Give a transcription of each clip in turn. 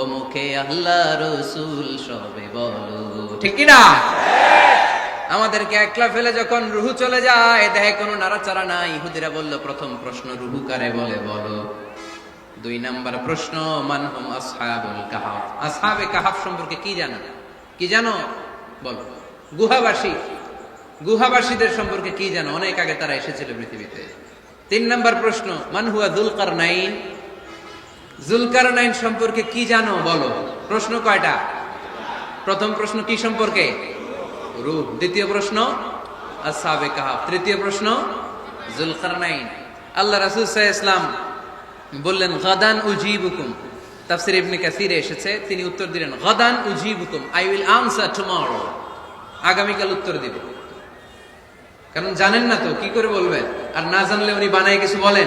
ও মুখে আল্লাহ রসুল সবে বলো। ঠিক না আমাদেরকে একলা ফেলে যখন রুহু চলে যায়, দেহে কোনো নাড়াচাড়া নাই। ইহুদিরা বলল, প্রথম প্রশ্ন, রুহু কারে বলে? বলো। দুই নাম্বার প্রশ্ন মানহুম আসহাবুল কাহাফ? আসহাবে কাহাফ সম্পর্কে কি জানো? কি জানো? বলো। গুহাবাসী। গুহাবাসীদের সম্পর্কে কি জানো? অনেক আগে তারা এসেছিল পৃথিবীতে। তিন নাম্বার প্রশ্ন মানহুয়া দুলকার নাইন জুলকার নাইন সম্পর্কে কি জানো? বলো। প্রশ্ন কয়টা? প্রথম প্রশ্ন কি সম্পর্কে? রূপ। দ্বিতীয় প্রশ্ন আসহাবে কাহাফ তৃতীয় প্রশ্ন জুলকার নাইন আল্লাহ রাসুল ইসলাম বললেন, গদান উজিবুকুম। তাফসির ইবনে কাসিরে এসেছে। তিনি উত্তর দিলেন, গদান উজিবুকুম। আই উইল আনসার টুমরো আগামীকাল উত্তর দিব। কারণ জানেন না তো, কি করে বলবেন? আর না জানলে উনি বানায় কিছু বলেন?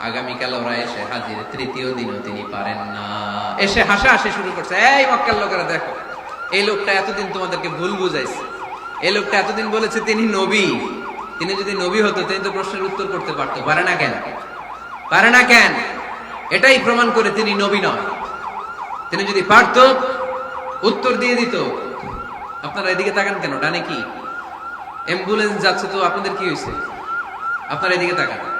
আগামীকাল ওরা এসে হাজির, তৃতীয় দিনও তিনি পারেন না। এসে হাসা হাসি শুরু করছে। এই মক্কার লোকেরা, দেখো, এই লোকটা এতদিন তোমাদেরকে ভুল বুঝাইছে। এই লোকটা এতদিন বলেছে তিনি নবী। তিনি যদি নবী হতো, তিনি তো প্রশ্নের উত্তর করতে পারতো। পারে না কেন? পারে না কেন? এটাই প্রমাণ করে তিনি নবী নয়। তিনি যদি পারত, উত্তর দিয়ে দিত। আপনারা এদিকে তাকান কেন? ডানে কি? অ্যাম্বুলেন্স যাচ্ছে তো আপনাদের কি হয়েছে? আপনারা এদিকে তাকান।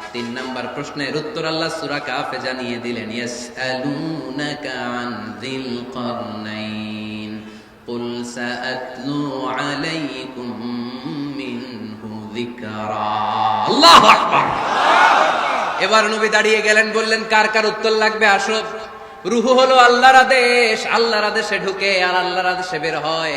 তিন নম্বর প্রশ্নের উত্তর আল্লাহ সূরা কাফে জানিয়ে দিলেন ইয়াসআলুনাকা আন যিল কারনাইন قل سأتلو عليكم منه ذكرا الله أكبر এবার নবী দাঁড়িয়ে গেলেন বললেন কার কার উত্তর লাগবে আসো রুহু হলো আল্লাহর আদেশ আল্লাহর আদেশে ঢুকে আর আল্লাহর আদেশে বের হয়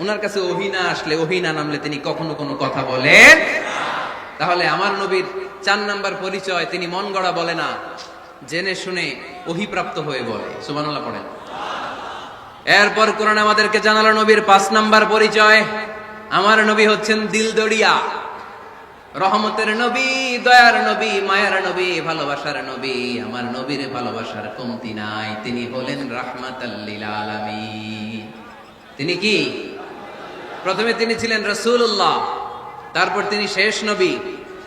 ওনার কাছে ওহিনা আসলে অহিনা নামলে তিনি কখনো কোনো কথা বলেন তাহলে আমার নবীর চার নাম্বার পরিচয় তিনি মন গড়া বলে না, জেনে শুনে অহিপ্রাপ্ত হয়ে বলে। সুবহানাল্লাহ পড়েন। এরপর কোরআন আমাদেরকে জানালো নবীর পাঁচ নাম্বার পরিচয়। আমার নবী হচ্ছেন দিলদড়িয়া রহমতের নবী, দয়ার নবী, মায়ার নবী, ভালোবাসার নবী। আমার নবীর ভালোবাসার কমতি নাই। তিনি হলেন রাহমাতাল্লিল তিনি কি? প্রথমে তিনি ছিলেন রসুল্লাহ তারপর তিনি শেষ নবী,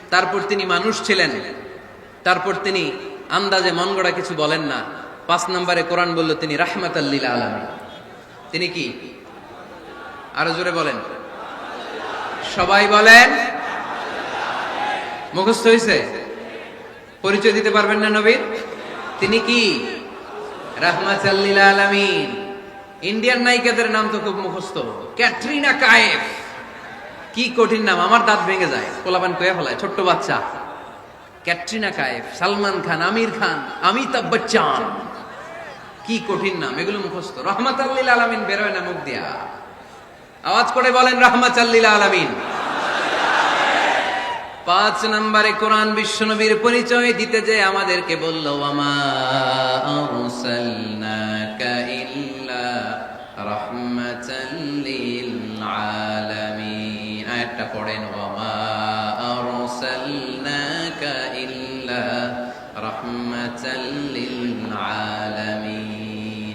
তারপর তিনি মানুষ ছিলেন, তারপর তিনি আন্দাজে মন কিছু বলেন না। পাঁচ নম্বরে কোরআন বলল, তিনি রাহমাতাল্লিল আলামিন। তিনি কি? আরও জোরে বলেন। সবাই বলেন। মুখস্থ হয়েছে পরিচয় দিতে পারবেন না নবীর? তিনি কি? রাহমাতাল্লিল আলামিন। ইন্ডিয়ান নায়িকাদের নাম তো খুব মুখস্থ। ক্যাটরিনা কায়েফ। কি কঠিন নাম, আমার দাঁত ভেঙে যায়। পোলাপান কয়ে ফেলায়, ছোট্ট বাচ্চা। ক্যাটরিনা কায়েফ, সালমান খান, আমির খান, অমিতাভ বচ্চন। কি কঠিন নাম, এগুলো মুখস্থ। রহমাত আল্লিল আলামিন বেরোয় না মুখ দিয়া। আওয়াজ করে বলেন রহমাত আল্লিল আলামিন। পাঁচ নম্বরে কোরআন বিশ্বনবীর পরিচয় দিতে যে আমাদেরকে বলল আমা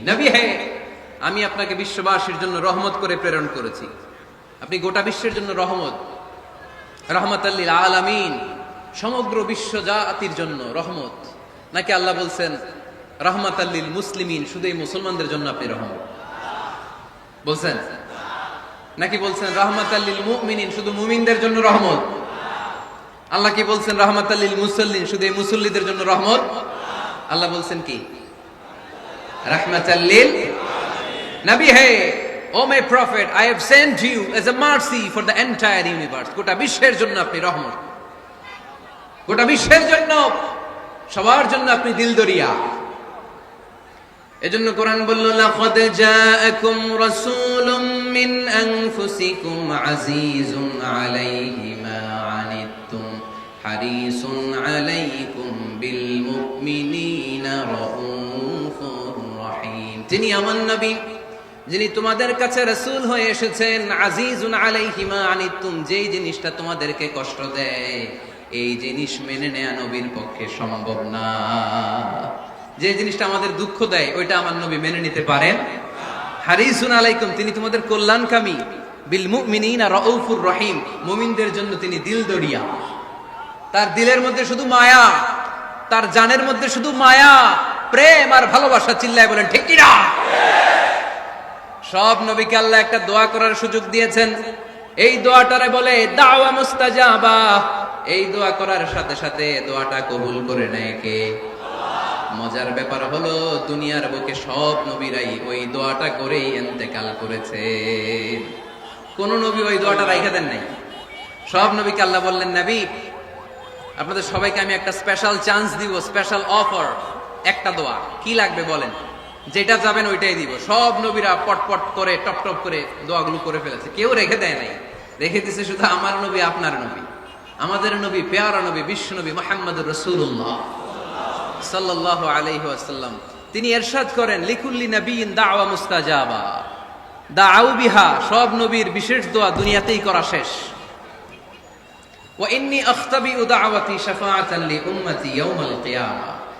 নবী হে, আমি আপনাকে বিশ্ববাসীর জন্য রহমত করে প্রেরণ করেছি। আপনি গোটা বিশ্বের জন্য রহমত রহমতাল্লিল আলামিন, সমগ্র বিশ্ব জাতির জন্য রহমত। নাকি আল্লাহ বলছেন রহমত আল্লিল মুসলিমিন, শুধু এই মুসলমানদের জন্য আপনি রহমত? বলছেন? নাকি বলছেন রহমত আল্লিল মুমিনিন, শুধু মুমিনদের জন্য রহমত? আল্লাহ কি বলছেন রহমতাল্লিল মুসল্লিন, শুধু এই মুসল্লিদের জন্য রহমত? আল্লাহ বলছেন কি? নবী হে O my prophet I have sent you as a mercy for the entire universe গোটা জন্য কোরআন বলল, লাকাদ জাআকুম রাসূলুম মিন আনফুসিকুম আজিজুন আলাইহি মা আনিতুম হারিসুন আলাইকুম বিল মুমিনিনা। তিনি আমার নবী, যিনি তোমাদের কাছে রসুল হয়ে এসেছেন, আজিজুন আলাইহিমা আনিতুম যেই জিনিসটা তোমাদেরকে কষ্ট দেয়, এই জিনিস মেনে নেয়া নবীর পক্ষে সম্ভব না। যে জিনিসটা আমাদের দুঃখ দেয়, ওইটা আমার নবী মেনে নিতে পারেন। হারিসুন আলাইকুম, তিনি তোমাদের কল্যাণকামী। বিল মুমিনিনা রাউফুর রহিম, মুমিনদের জন্য তিনি দিল দরিয়া। তার দিলের মধ্যে শুধু মায়া, তার জানের মধ্যে শুধু মায়া প্রেম আর ভালোবাসা চিল্লায় বলেন, ঠিক কিনা? সব নবীকে আল্লাহ একটা দোয়া করার সুযোগ দিয়েছেন। এই দোয়াটারে বলে, দাওয়া মুস্তাজাবা। এই দোয়া করার সাথে সাথে দোয়াটা কবুল করে নেয় কে? মজার ব্যাপার হলো, দুনিয়ার বুকে সব নবীরাই ওই দোয়াটা করেই এন্তেকাল করেছে। কোন নবী ওই দোয়াটা রাইখা দেন নাই। সব নবীকে আল্লাহ বললেন, নবী, আপনাদের সবাইকে আমি একটা স্পেশাল চান্স দিব স্পেশাল অফার একটা দোয়া। কি লাগবে বলেন? যেটা যাবেন ওইটাই দিব। সব নবীরা পটপট করে, টপ টপ করে দোয়াগুলো করে ফেলেছে। কেউ রেখে দেয় নাই। রেখে দিছে শুধু আমার নবী, আপনার নবী। আমাদের নবী, পেয়ারা নবী, বিশ্ব নবী মোহাম্মদ রসুল্লাহ সাল্লাহ আলাইহি আসাল্লাম তিনি এরশাদ করেন, লিকুল্লি নবীন দাওয়া মুস্তাজাবা। দাআউ বিহা। সব নবীর বিশেষ দোয়া দুনিয়াতেই করা শেষ। ওয়া ইন্নী আখতাবিউ দাওয়াতি শাফাআতান লি উম্মতি ইয়াউমাল কিয়ামা।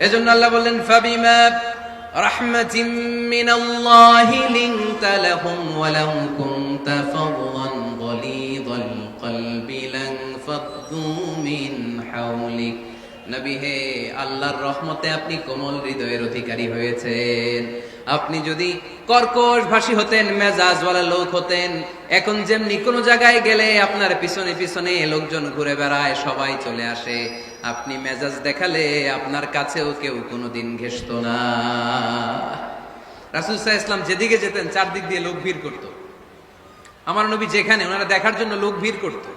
এজন্য আল্লাহ বললেন, ফাবিমা রাহমাতিম মিনাল্লাহি লিনতা লাহুম ওয়া কুনতা কলবি লান মিন হাওলিক। নবী হে, আল্লাহর রহমতে আপনি কোমল হৃদয়ের অধিকারী হয়েছেন। আপনি যদি কর্কশ ভাষী হতেন, মেজাজওয়ালা লোক হতেন, এখন যেমনি কোনো জায়গায় গেলে আপনার পিছনে পিছনে লোকজন ঘুরে বেড়ায়, সবাই চলে আসে। আপনি মেজাজ দেখালে আপনার কাছেও কেউ কোনোদিন ঘেসত না। রাসুল সাহা ইসলাম যেদিকে যেতেন, চারদিক দিয়ে লোক ভিড় করতো। আমার নবী যেখানে, ওনারা দেখার জন্য লোক ভিড় করতো।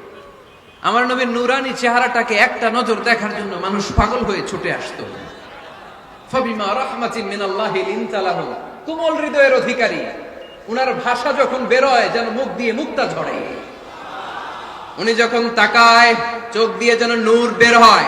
আমার নবীর নুরানি চেহারাটাকে একটা নজর দেখার জন্য মানুষ পাগল হয়ে ছুটে আসতো। কোমল হৃদয়ের অধিকারী। উনার ভাষা যখন বেরোয়, যেন মুখ দিয়ে মুক্তা ঝরে। উনি যখন তাকায়, চোখ দিয়ে যেন নূর বের হয়।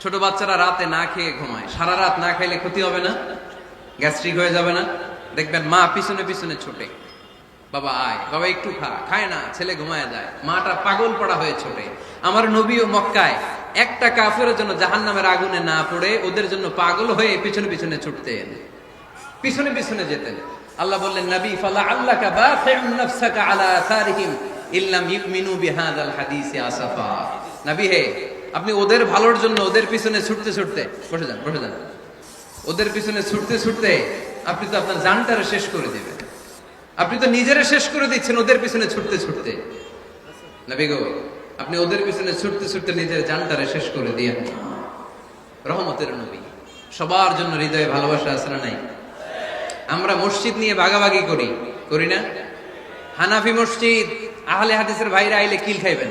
ছোট বাচ্চারা রাতে না খেয়ে ঘুমায়। সারা রাত না খাইলে ক্ষতি হবে না? গ্যাস্ট্রিক হয়ে যাবে না? দেখবেন মা পিছনে পিছনে ছোটে। বাবা আয়, বাবা একটু খা, খায় না, ছেলে ঘুমায় যায়। মাটা পাগল পড়া হয়ে ছোটে। আমার নবী ও মক্কায় একটা কাফের জন্য জাহান নামের আগুনে না পড়ে, ওদের জন্য পাগল হয়ে পিছনে পিছনে ছুটতেন। পিছনে পিছনে যেতেন। আল্লাহ বললেন, নবী, ফালা আল্লাহ আলা আসারিহিম ইল্লাম ইউমিনু বিহাদাল হাদিসি আসাফা। নবী হে আপনি ওদের ভালোর জন্য, ওদের পিছনে ছুটতে ছুটতে, বসে যান বসে যান। ওদের পিছনে ছুটতে ছুটতে আপনি তো আপনার জানটারে শেষ করে দিবেন। আপনি তো নিজেরা শেষ করে দিচ্ছেন ওদের পিছনে ছুটতে ছুটতে। গো, আপনি ওদের পিছনে ছুটতে ছুটতে নিজের জানটারে শেষ করে দিয়ে রহমতের নবী, সবার জন্য হৃদয়ে ভালোবাসা আছে না নাই? আমরা মসজিদ নিয়ে ভাগাভাগি করি করি না? হানাফি মসজিদ, আহলে হাদিসের ভাইরা আইলে কিল খাইবেন?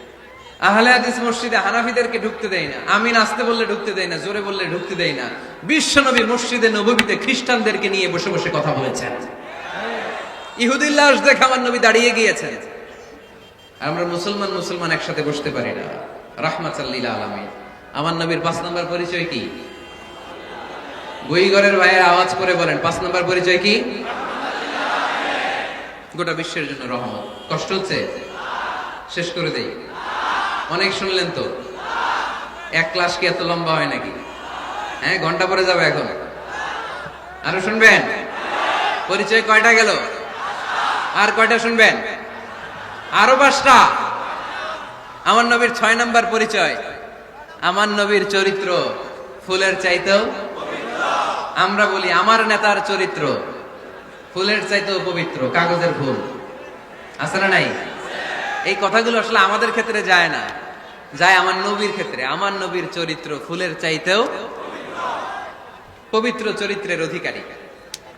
আহলে হাদিস মসজিদে হানাফিদেরকে ঢুকতে দেই না। আমি নাচতে বললে ঢুকতে দেই না, জোরে বললে ঢুকতে দেই না। বিশ্বনবী মসজিদে নবীতে খ্রিস্টানদেরকে নিয়ে বসে বসে কথা বলেছেন। ইহুদির লাশ দেখে আমার নবী দাঁড়িয়ে গিয়েছেন। আমরা মুসলমান মুসলমান একসাথে বসতে পারি না। রাহমাতাল্লিল আলামিন। আমার নবীর পাঁচ নম্বর পরিচয় কি? বইঘরের ভাইয়ের আওয়াজ করে বলেন, পাঁচ নম্বর পরিচয় কি? গোটা বিশ্বের জন্য রহমত। কষ্ট হচ্ছে? শেষ করে দেই। অনেক শুনলেন তো? এক ক্লাস কি এত লম্বা হয় নাকি? হ্যাঁ ঘণ্টা পরে যাবে এখন। আরও শুনবেন? পরিচয় কয়টা গেল? আর কয়টা শুনবেন? আরও পাঁচটা? আমার নবীর ছয় নম্বর পরিচয়। আমার নবীর চরিত্র ফুলের চাইতেও আমরা বলি আমার নেতার চরিত্র ফুলের চাইতেও পবিত্র, কাগজের ফুল। আছে না নাই? এই কথাগুলো আসলে আমাদের ক্ষেত্রে যায় না। যায় আমার নবীর ক্ষেত্রে। আমার নবীর চরিত্র ফুলের চাইতেও পবিত্র চরিত্রের অধিকারী।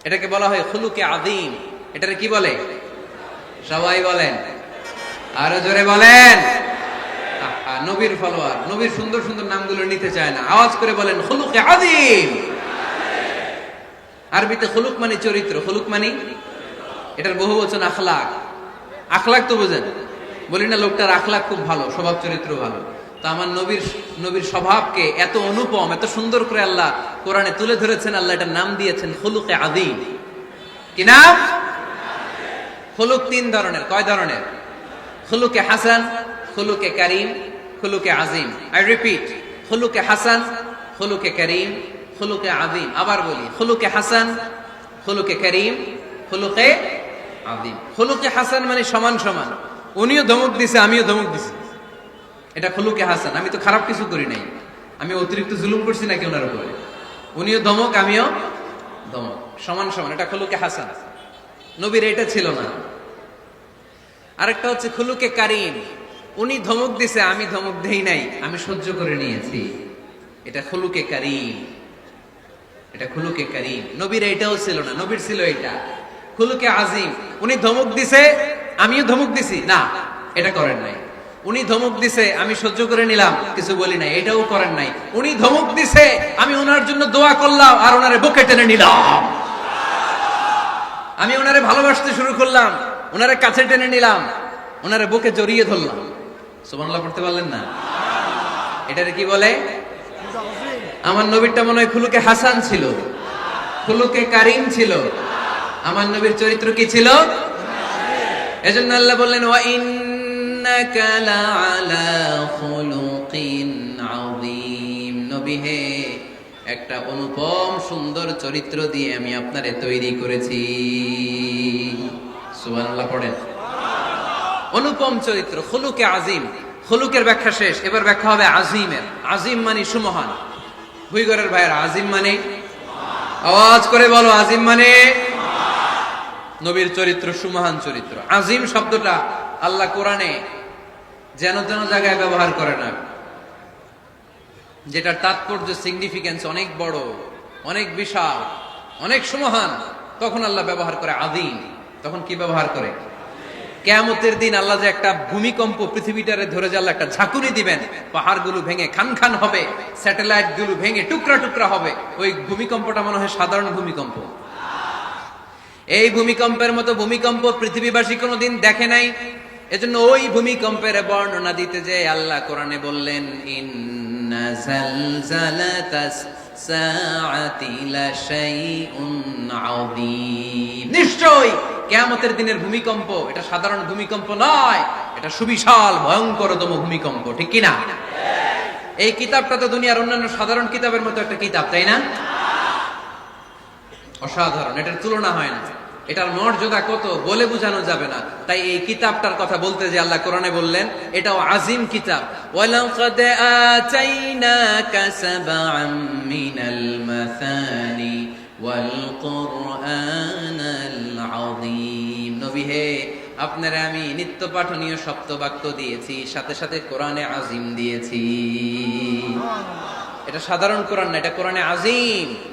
এটাকে বলা হয় খুলুকে আদিম এটারে কি বলে? সবাই বলেন। আরও জোরে বলেন। নবীর ফলোয়ার। নবীর সুন্দর সুন্দর নামগুলো নিতে চায় না। আওয়াজ করে বলেন, খুলুকে আদিম আরবিতে খুলুক মানে চরিত্র। খুলুক মানে এটার বহু বচন আখলাক। আখলাক তো বোঝেন। বলি না, লোকটার আখলাক খুব ভালো, স্বভাব চরিত্র ভালো। তো আমার নবীর নবীর স্বভাবকে এত অনুপম, এত সুন্দর করে আল্লাহ কোরআনে তুলে ধরেছেন, আল্লাহ এটার নাম দিয়েছেন খুলুকে আদিম কি নাম? খুলুক তিন ধরনের, কয় ধরনের? খুলুকে হাসান, খুলুকে করিম, খুলুকে আজিম আই রিপিট খুলুকে হাসান, খুলুকে করিম, খুলুকে আজিম আবার বলি, খুলুকে হাসান, খুলুকে করিম, খুলুকে আজিম খুলুকে হাসান মানে সমান সমান। উনিও ধমক দিছে, আমিও ধমক দিছি। এটা খুলুকে হাসান, আমি তো খারাপ কিছু করি নাই। আমি অতিরিক্ত জুলুম করছি নাকি ওনার উপরে? উনিও ধমক, আমিও ধমক। সমান সমান, এটা খুলুকে হাসান। নবীর এটা ছিল না। আরেকটা হচ্ছে খুলুকে কারিম। উনি ধমক দিছে, আমি ধমক দেই নাই, আমি সহ্য করে নিয়েছি। এটা খুলুকে কারিম। এটা খুলুকে কারিম। নবীর এটাও ছিল না, নবীর ছিল এটা। খুলুকে আজিম। উনি ধমক দিছে আমিও ধমক দিছি। না, এটা করেন নাই। উনি ধমক দিছে, আমি সহ্য করে নিলাম, কিছু বলি নাই। এটাও করেন নাই। উনি ধমক দিছে, আমি ওনার জন্য দোয়া করলাম আর ওনারে বুকে টেনে নিলাম। আমি ওনারে ভালোবাসতে শুরু করলাম, ওনারে কাছে টেনে নিলাম, ওনারে বুকে জড়িয়ে ধরলাম। সুবহানাল্লাহ, পড়তে পারলেন না? এটারে কি বলে? আমার নবীরটা মনে হয় খুলুকে হাসান ছিল। খুলুকে কারিম ছিল। আমার নবীর চরিত্র কি ছিল? এজন্য আল্লাহ বললেন, ওয়া ইন্নাকা লাআলা খুলুকিন আযীম। নবী হে, একটা অনুপম সুন্দর চরিত্র দিয়ে আমি আপনারে তৈরি করেছি। সুবহানাল্লাহ পড়েন। অনুপম চরিত্র, খুলুকে আজিম খুলুকের ব্যাখ্যা শেষ, এবার ব্যাখ্যা হবে আজিমের আজিম মানে সুমহান। ভুইগরের ভাইয়ের আজিম মানে? আওয়াজ করে বলো আজিম মানে? নবীর চরিত্র, সুমহান চরিত্র। আজিম শব্দটা আল্লাহ কোরআনে যেন তেন জায়গায় ব্যবহার করে না। যেটার তাৎপর্য সিগনিফিকেন্স অনেক বড়, অনেক বিশাল, অনেক সুমহান, তখন আল্লাহ ব্যবহার করে আদিম তখন কি ব্যবহার করে? কেয়ামতের দিন আল্লাহ যে একটা ভূমিকম্প পৃথিবীটারে ধরে যে আল্লাহ একটা ঝাঁকুনি দিবেন, পাহাড়গুলো ভেঙে খান খান হবে স্যাটেলাইটগুলো ভেঙে টুকরা টুকরা হবে, ওই ভূমিকম্পটা মনে হয় সাধারণ ভূমিকম্প। এই ভূমিকম্পের মতো ভূমিকম্প পৃথিবীবাসী কোনোদিন দেখে নাই। এজন্য ওই ভূমিকম্পের বর্ণনা দিতে যে আল্লাহ কোরআনে বললেন নিশ্চয় কিয়ামতের দিনের ভূমিকম্প এটা সাধারণ ভূমিকম্প নয়, এটা সুবিশাল, ভয়ঙ্করতম ভূমিকম্প, ঠিক কি না এই কিতাবটা তো দুনিয়ার অন্যান্য সাধারণ কিতাবের মতো একটা কিতাব, তাই না? অসাধারণ, এটার তুলনা হয় না। এটার মর্যাদা কত বলে বোঝানো যাবে না। তাই এই কিতাবটার কথা বলতে যে আল্লাহ কোরআনে বললেন, এটাও আজিম কিতাব। ওয়ালাকাদ আপনারা আমি নিত্য পাঠনীয় সপ্তবাক্য দিয়েছি, সাথে সাথে কোরআনে আজিম দিয়েছি। এটা সাধারণ কোরআন না, এটা কোরআনে আজিম।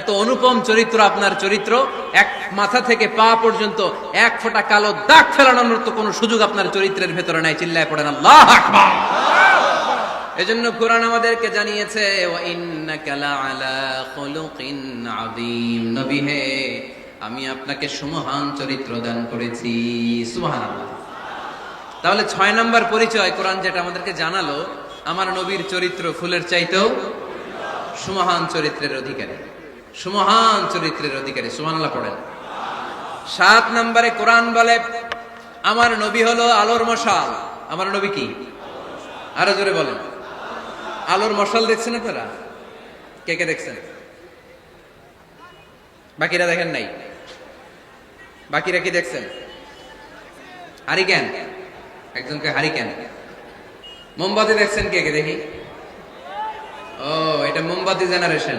এত অনুপম চরিত্র আপনার চরিত্র, এক মাথা থেকে পা পর্যন্ত এক ফোঁটা কালো দাগ ফেলানোর তো কোনো সুযোগ আপনার চরিত্রের ভেতরে নাই। চিল্লায় পড়েন, আল্লাহ এজন্য কোরআন আমাদেরকে জানিয়েছে নবী হে, আমি আপনাকে সুমহান চরিত্র দান করেছি। সুবহানাল্লাহ। তাহলে ছয় নাম্বার পরিচয় কোরআন যেটা আমাদেরকে জানালো, আমার নবীর চরিত্র ফুলের চাইতেও সুমহান চরিত্রের অধিকারী। সুমহান চরিত্রের অধিকারী, সুবহানাল্লাহ পড়েন। সাত নম্বরে কোরআন বলে, আমার নবী হলো আলোর মশাল। আমার নবী কি? আরও জোরে বলেন। আলোর মশাল দেখছেন আপনারা? কে কে দেখছেন? বাকিরা দেখেন নাই? বাকিরা কি দেখছেন? হারিকেন? একজনকে হারি হারিকেন। মোমবাতি দেখছেন কে কে দেখি? ও, এটা মোমবাতি জেনারেশন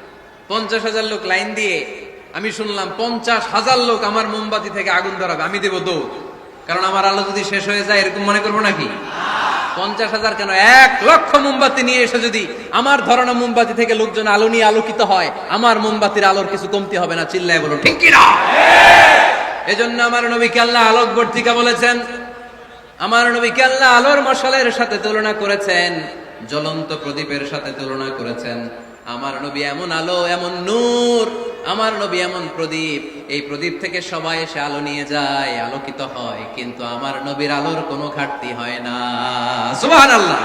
পঞ্চাশ হাজার লোক লাইন দিয়ে আমি শুনলাম পঞ্চাশ হাজার লোক আমার মোমবাতি থেকে আগুন ধরাবে, আমি দেব দৌড়। কারণ আমার আলো যদি শেষ হয়ে যায়, এরকম মনে করব নাকি? পঞ্চাশ হাজার কেন? এক লক্ষ মোমবাতি নিয়ে এসে যদি আমার ধরনের মোমবাতি থেকে লোকজন আলো নিয়ে আলোকিত হয়, আমার মোমবাতির আলোর কিছু কমতি হবে না, চিল্লায় বলো, ঠিক কিনা এজন্য আমার নবীকে আল্লাহ আলোকবর্তিকা বলেছেন, আমার নবীকে আল্লাহ আলোর মশালের সাথে তুলনা করেছেন, জ্বলন্ত প্রদীপের সাথে তুলনা করেছেন। আমার নবী এমন আলো, এমন নূর, আমার নবী এমন প্রদীপ। এই প্রদীপ থেকে সবাই এসে আলো নিয়ে যায়, আলোকিত হয়, কিন্তু আমার নবীর আলোর কোনো ঘাটতি হয় না। সুবহানাল্লাহ।